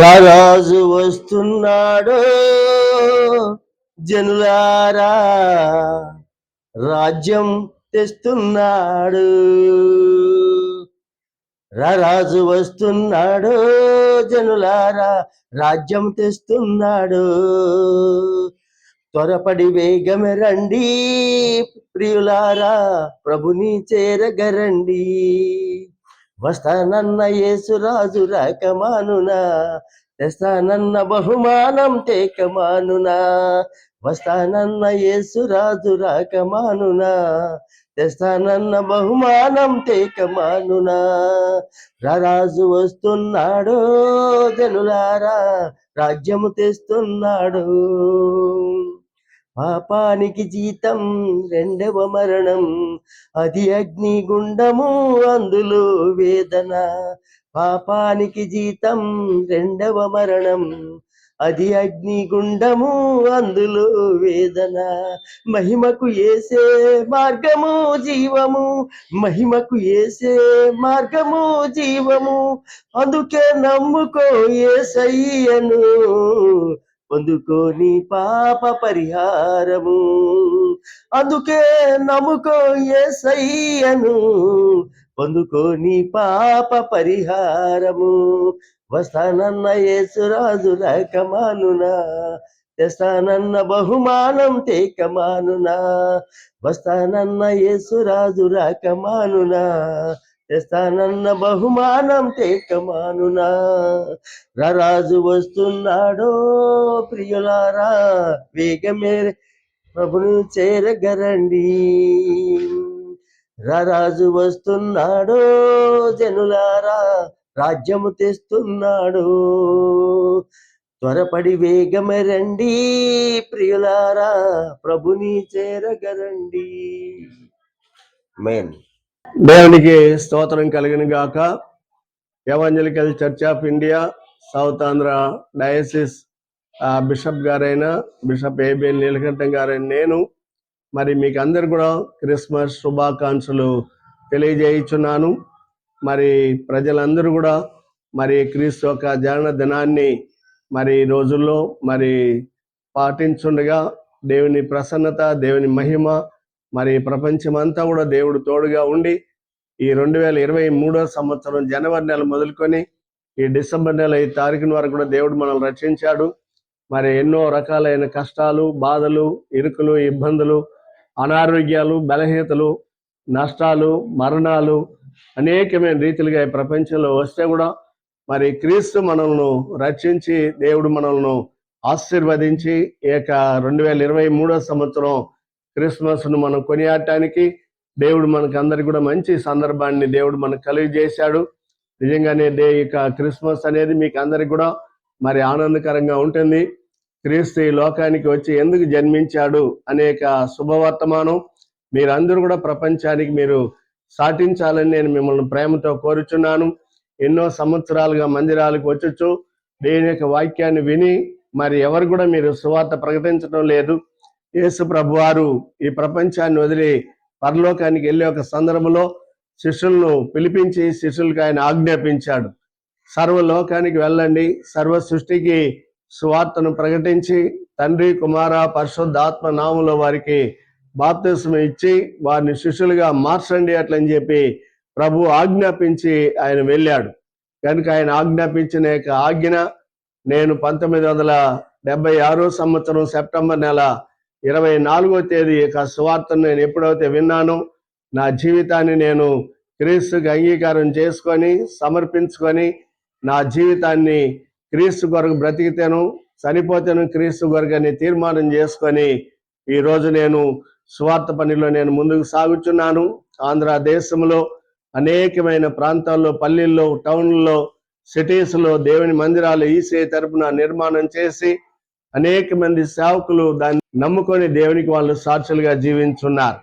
రారాజు వస్తున్నాడు. జనులారా రాజ్యం తెస్తున్నాడు. రారాజు వస్తున్నాడు. జనులారా రాజ్యం తెస్తున్నాడు. త్వరపడి వేగమే రండి ప్రియులారా ప్రభుని చేరగరండి. వస్తానన్న యేసురాజు రాకమానునా తెస్తానన్న బహుమానం తేకమానునా వస్తానన్న యేసురాజు రాకమానునా తెస్తానన్న బహుమానం తేకమానునా రారాజు వస్తున్నాడు జనులారా రాజ్యము తెస్తున్నాడు. పాపానికి జీతం రెండవ మరణం. అది అగ్నిగుండము అందులో వేదన. పాపానికి జీతం రెండవ మరణం. అది అగ్నిగుండము అందులో వేదన. మహిమకు ఏసే మార్గము జీవము. మహిమకు ఏసే మార్గము జీవము. అందుకే నమ్ముకో ఏసయ్యను. పొందుకోని పాప పరిహారము. అందుకే నమ్ముకో ఏసయ్యను. పొందుకోని పాప పరిహారము. వస్తానన్న యేసురాజు రకమానునా తెస్తానన్న బహుమానం తేకమానునా. వస్తానన్న యేసురాజు రకమానునా తెస్తానన్న బహుమానం తేకమానునా రారాజు వస్తున్నాడో ప్రియులారా వేగమేరే ప్రభును చేరగరండి. రారాజు వస్తున్నాడో జనులారా రాజ్యము తెస్తున్నాడు. త్వరపడి వేగమేరండి ప్రియులారా ప్రభుని చేరగరండి. మేన్ దేవునికి స్తోత్రం కలిగిన గాక. Evangelical church of India South Andhra diocese bishop గారైన బిషప్ ఏబిఎన్ నీలకంఠం గారైన నేను. మరి మీకు అందరు కూడా క్రిస్మస్ శుభాకాంక్షలు తెలియజేయుచున్నాను. మరి ప్రజలందరూ కూడా మరి క్రీస్తు యొక్క జనన దినాన్ని మరి రోజుల్లో మరి పాటించుండగా దేవుని ప్రసన్నత దేవుని మహిమ మరి ప్రపంచమంతా కూడా దేవుడు తోడుగా ఉండి ఈ రెండు వేల ఇరవై మూడో సంవత్సరం జనవరి నెల మొదలుకొని ఈ డిసెంబర్ నెల ఐదు తారీఖున వరకు కూడా దేవుడు మనల్ని రక్షించాడు. మరి ఎన్నో రకాలైన కష్టాలు బాధలు ఇరుకులు ఇబ్బందులు అనారోగ్యాలు బలహీనతలు నష్టాలు మరణాలు అనేకమైన రీతిలుగా ఈ ప్రపంచంలో వస్తే కూడా మరి క్రీస్తు మనల్ని రక్షించి దేవుడు మనల్ని ఆశీర్వదించి ఈ యొక్క రెండు వేల ఇరవై మూడో సంవత్సరం క్రిస్మస్ను మనం కొనియాడటానికి దేవుడు మనకు అందరికి కూడా మంచి సందర్భాన్ని దేవుడు మనకు కలిగజేశాడు. నిజంగానే డే ఇక క్రిస్మస్ అనేది మీకు అందరికి కూడా మరి ఆనందకరంగా ఉంటుంది. క్రీస్తు ఈ లోకానికి వచ్చి ఎందుకు జన్మించాడు అనేక శుభవర్తమానం మీరందరూ కూడా ప్రపంచానికి మీరు సాటించాలని నేను మిమ్మల్ని ప్రేమతో కోరుచున్నాను. ఎన్నో సంవత్సరాలుగా మందిరాలకు వచ్చుచు దేని యొక్క వాక్యాన్ని విని మరి ఎవరు కూడా మీరు సువార్త ప్రకటించడం లేదు. యేసు ప్రభువారు ఈ ప్రపంచాన్ని వదిలి పరలోకానికి వెళ్ళే ఒక సందర్భంలో శిష్యులను పిలిపించి శిష్యులకు ఆయన ఆజ్ఞాపించాడు. సర్వలోకానికి వెళ్ళండి. సర్వ సృష్టికి సువార్తను ప్రకటించి తండ్రి కుమార పరిశుద్ధాత్మ నామంలో వారికి బాప్తిస్మ ఇచ్చి వారిని శిష్యులుగా మార్చండి అట్లని చెప్పి ప్రభు ఆజ్ఞాపించి ఆయన వెళ్ళాడు. కనుక ఆయన ఆజ్ఞాపించిన యొక్క ఆజ్ఞ నేను పంతొమ్మిది వందల డెబ్బై ఆరో సంవత్సరం సెప్టెంబర్ నెల ఇరవై నాలుగో తేదీ యొక్క సువార్తను నేను ఎప్పుడైతే విన్నానో నా జీవితాన్ని నేను క్రీస్తుకి అంగీకారం చేసుకొని సమర్పించుకొని నా జీవితాన్ని క్రీస్తు కొరకు బ్రతికితేను చనిపోతేను క్రీస్తు కొరకు అని తీర్మానం చేసుకొని ఈరోజు నేను సువార్త పనిలో నేను ముందుకు సాగుచున్నాను. ఆంధ్ర దేశంలో అనేకమైన ప్రాంతాల్లో పల్లెల్లో టౌన్లో సిటీస్లో దేవుని మందిరాలు ఈసే తరపున నిర్మాణం చేసి అనేక మంది సేవకులు దాన్ని నమ్ముకొని దేవునికి వాళ్ళు సాక్షులుగా జీవించున్నారు.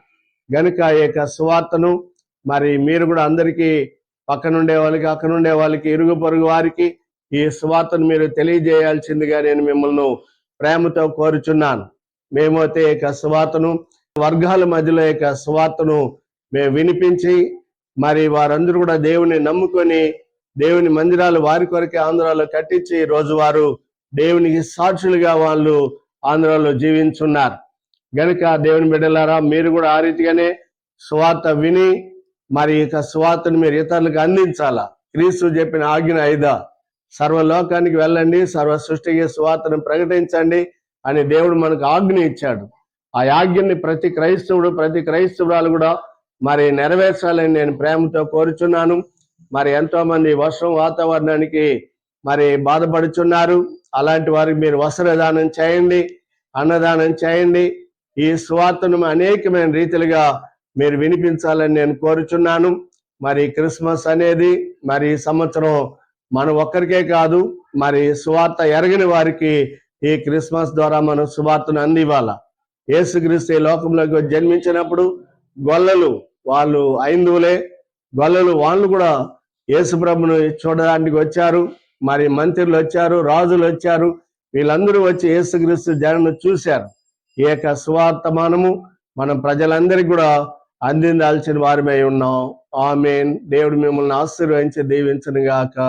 గనుక ఈ యొక్క సువార్తను మరి మీరు కూడా అందరికీ పక్కనుండే వాళ్ళకి అక్కనుండే వాళ్ళకి ఇరుగు పొరుగు వారికి ఈ సువార్తను మీరు తెలియజేయాల్సిందిగా నేను మిమ్మల్ని ప్రేమతో కోరుచున్నాను. మేమైతే ఈ యొక్క సువార్తను వర్గాల మధ్యలో యొక్క సువార్తను మేము వినిపించి మరి వారందరూ కూడా దేవుని నమ్ముకొని దేవుని మందిరాలు వారి కొరకే ఆంధ్రాలో కట్టించి రోజు వారు దేవునికి సాక్షులుగా వాళ్ళు ఆంధ్రాలో జీవించున్నారు. గనుక దేవుని బిడ్డలారా మీరు కూడా ఆ రీతిగానే స్వార్థ విని మరి ఇక సువార్తను మీరు ఇతరులకు అందించాలా? క్రీస్తు చెప్పిన ఆజ్ఞ ఐదా సర్వలోకానికి వెళ్ళండి సర్వ సృష్టికి సువార్తను ప్రకటించండి అని దేవుడు మనకు ఆజ్ఞ ఇచ్చాడు. ఆ ఆజ్ఞని ప్రతి క్రైస్తవుడు ప్రతి క్రైస్తవురాలు కూడా మరి నెరవేర్చాలని నేను ప్రేమతో కోరుచున్నాను. మరి ఎంతో మంది వర్షం వాతావరణానికి మరి బాధపడుచున్నారు. అలాంటి వారికి మీరు వస్త్రదానం చేయండి అన్నదానం చేయండి. ఈ సువార్తను అనేకమైన రీతిలుగా మీరు వినిపించాలని నేను కోరుచున్నాను. మరి క్రిస్మస్ అనేది మరి ఈ సంవత్సరం మన ఒక్కరికే కాదు మరి సువార్త ఎరగని వారికి ఈ క్రిస్మస్ ద్వారా మనం సువార్తను అందివ్వాల? యేసుక్రీస్తు ఈ లోకంలోకి జన్మించినప్పుడు గొల్లలు వాళ్ళు ఐందువులే గొల్లలు వాళ్ళు కూడా యేసుప్రభును చూడడానికి వచ్చారు. మరి మంత్రులు వచ్చారు రాజులు వచ్చారు వీళ్ళందరూ వచ్చి యేసుక్రీస్తు జనను చూశారు. ఈ యొక్క సువార్తమానము మనం ప్రజలందరికీ కూడా అందిందాల్సిన వారమై ఉన్నాం. ఆమెన్. దేవుడు మిమ్మల్ని ఆశీర్వదించి దీవించను గాక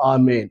ఆమెన్.